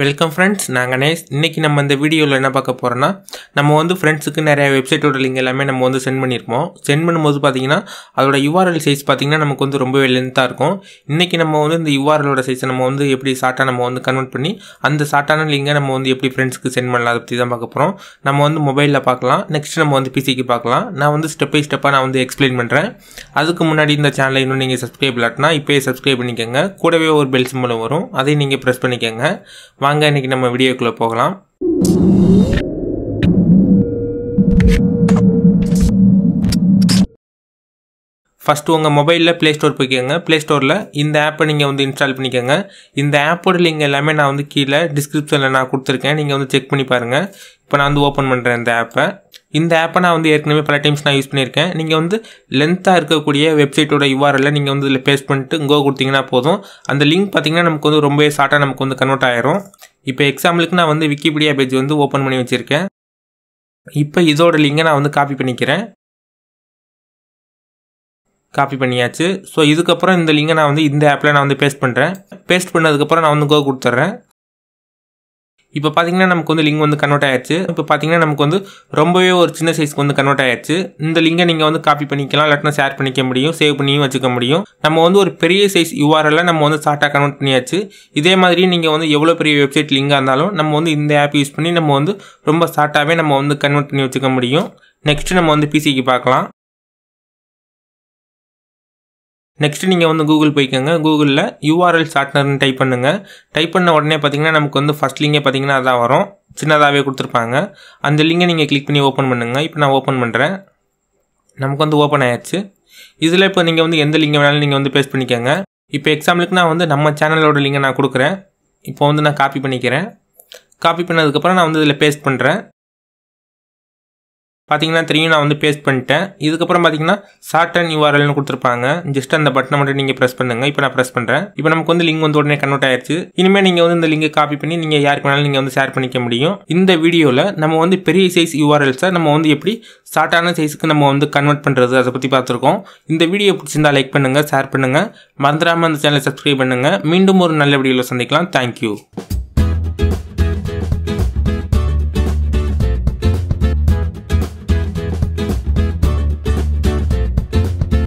Welcome friends நாங்கள் Naze இன்றைக்கி நம்ம இந்த வீடியோவில் என்ன பார்க்க போகிறோன்னா நம்ம வந்து ஃப்ரெண்ட்ஸுக்கு நிறைய வெப்சைட்டோட லிங்க் எல்லாமே நம்ம வந்து சென்ட் பண்ணியிருப்போம் சென்ட் பண்ணும்போது பார்த்தீங்கன்னா அதோட யூஆர்எல் சைஸ் பார்த்தீங்கன்னா நமக்கு வந்து ரொம்பவே லென்த்தாக இருக்கும். இன்றைக்கி நம்ம வந்து இந்த யூஆர்எலோட சைஸை நம்ம வந்து எப்படி ஷார்ட்டாக நம்ம வந்து கன்வெர்ட் பண்ணி அந்த ஷார்ட்டான லிங்கை நம்ம வந்து எப்படி ஃப்ரெண்ட்ஸுக்கு சென்ட் பண்ணலாம் அதை பற்றி தான் பார்க்க போகிறோம் நம்ம வந்து மொபைலில் பார்க்கலாம். நெக்ஸ்ட் நம்ம வந்து பிசிக்கு பார்க்கலாம். நான் வந்து ஸ்டெப் பை ஸ்டெப்பாக நான் வந்து எக்ஸ்பிளைன் பண்ணுறேன் அதுக்கு முன்னாடி இந்த சேனலை இன்னும் நீங்கள் சப்ஸ்கிரைப் இல்லாட்டினா இப்போயே சப்ஸ்கிரைப் பண்ணிக்கோங்க. கூடவே ஒரு பெல் சிம்பலும் வரும். அதையும் நீங்கள் ப்ரெஸ் பண்ணிக்கோங்க. வாங்க இன்றைக்கி நம்ம வீடியோக்குள்ளே போகலாம். ஃபஸ்ட்டு உங்கள் மொபைலில் ப்ளே ஸ்டோர் போய்க்கோங்க. ப்ளே ஸ்டோரில் இந்த ஆப்பை நீங்கள் வந்து இன்ஸ்டால் பண்ணிக்கோங்க. இந்த ஆப்போட லிங்க் எல்லாமே நான் வந்து கீழே டிஸ்கிரிப்ஷனில் நான் கொடுத்துருக்கேன். நீங்கள் வந்து செக் பண்ணி பாருங்கள் இப்போ நான் வந்து ஓப்பன் பண்ணுறேன் இந்த ஆப்பை இந்த ஆப்பை நான் வந்து ஏற்கனவே பல டைம்ஸ் நான் யூஸ் பண்ணியிருக்கேன். நீங்கள் வந்து லென்த்தாக இருக்கக்கூடிய வெப்சைட்டோட யூஆர்எல்ல நீங்கள் வந்து இதில் பேஸ்ட் பண்ணிட்டு இங்கோ கொடுத்தீங்கன்னா போதும். அந்த லிங்க் பார்த்தீங்கன்னா நமக்கு வந்து ரொம்பவே ஷார்ட்டாக நமக்கு வந்து கன்வெர்ட் ஆயிரும். இப்போ எக்ஸாம்பிளுக்கு நான் வந்து விக்கிபீடியா பேஜ் வந்து ஓப்பன் பண்ணி வச்சுருக்கேன். இப்போ இதோட லிங்கை நான் வந்து காப்பி பண்ணிக்கிறேன். காப்பி பண்ணியாச்சு. ஸோ இதுக்கப்புறம் இந்த லிங்கை நான் வந்து இந்த ஆப்பில் நான் வந்து பேஸ்ட் பண்ணுறேன் பேஸ்ட் பண்ணதுக்கப்புறம் நான் வந்து கோ கொடுத்துட்றேன். இப்போ பார்த்தீங்கன்னா நமக்கு வந்து லிங்க் வந்து கன்வெர்ட் ஆயிடுச்சு இப்போ பார்த்தீங்கன்னா நமக்கு வந்து ரொம்பவே ஒரு சின்ன சைஸ்க்கு வந்து கன்வெர்ட் ஆயிடுச்சு இந்த லிங்கை நீங்கள் வந்து காப்பி பண்ணிக்கலாம் இல்லாட்டினா ஷேர் பண்ணிக்க முடியும் சேவ் பண்ணியும் வச்சுக்க முடியும். நம்ம வந்து ஒரு பெரிய சைஸ் யூஆர்எல்ல நம்ம வந்து ஷார்ட்டாக கன்வெர்ட் பண்ணியாச்சு. இதே மாதிரி நீங்கள் வந்து எவ்வளோ பெரிய வெப்சைட் லிங்காக இருந்தாலும் நம்ம வந்து இந்த ஆப் யூஸ் பண்ணி நம்ம வந்து ரொம்ப ஷார்ட்டாகவே நம்ம வந்து கன்வெர்ட் பண்ணி வச்சுக்க முடியும். நெக்ஸ்ட் நம்ம வந்து பிசிக்கு பார்க்கலாம். நெக்ஸ்ட் நீங்கள் வந்து கூகுள் போய்க்கோங்க. கூகுளில் யூஆர்எல் ஷார்ட்னர்னு டைப் பண்ணுங்கள் டைப் பண்ண உடனே பார்த்தீங்கன்னா நமக்கு வந்து ஃபஸ்ட் லிங்கே பார்த்தீங்கன்னா அதான் வரும். சின்னதாகவே கொடுத்துருப்பாங்க. அந்த லிங்கை நீங்கள் கிளிக் பண்ணி ஓப்பன் பண்ணுங்கள் இப்போ நான் ஓப்பன் பண்ணுறேன் நமக்கு வந்து ஓப்பன் ஆயிடுச்சு இதில் இப்போ நீங்கள் வந்து எந்த லிங்கை வேணாலும் நீங்கள் வந்து பேஸ்ட் பண்ணிக்கோங்க. இப்போ எக்ஸாம்பிளுக்கு நான் வந்து நம்ம சேனலோட லிங்கை நான் கொடுக்குறேன். இப்போ வந்து நான் காப்பி பண்ணிக்கிறேன். காப்பி பண்ணதுக்கப்புறம் நான் வந்து இதில் பேஸ்ட் பண்ணுறேன் பார்த்தீங்கன்னா தெரியும் நான் வந்து பேஸ்ட் பண்ணிட்டேன். இதுக்கப்புறம் பார்த்தீங்கன்னா ஷார்ட் அண்ட் யூஆர்எல்னு கொடுத்துருப்பாங்க. ஜஸ்ட் அந்த பட்டனை மட்டும் நீங்கள் ப்ரெஸ் பண்ணுங்கள் இப்போ நான் ப்ரெஸ் பண்ணுறேன் இப்போ நமக்கு வந்து லிங்க் வந்து உடனே கன்வெர்ட் ஆயிடுச்சு இனிமேல் நீங்கள் வந்து இந்த லிங்கை காப்பி பண்ணி நீங்கள் யாருக்கு வேணாலும் நீங்கள் வந்து ஷேர் பண்ணிக்க முடியும். இந்த வீடியோவில் நம்ம வந்து பெரிய சைஸ் யூஆர்எல்ஸை நம்ம வந்து எப்படி ஷார்ட்டான சைஸுக்கு நம்ம வந்து கன்வெர்ட் பண்ணுறது அதை பற்றி பார்த்துருக்கோம். இந்த வீடியோ பிடிச்சிருந்தா லைக் பண்ணுங்கள் ஷேர் பண்ணுங்கள் மறந்துடாமல் அந்த சேனலை சப்ஸ்கிரைப் பண்ணுங்கள் மீண்டும் ஒரு நல்ல வீடியோவில் சந்திக்கலாம். தேங்க்யூ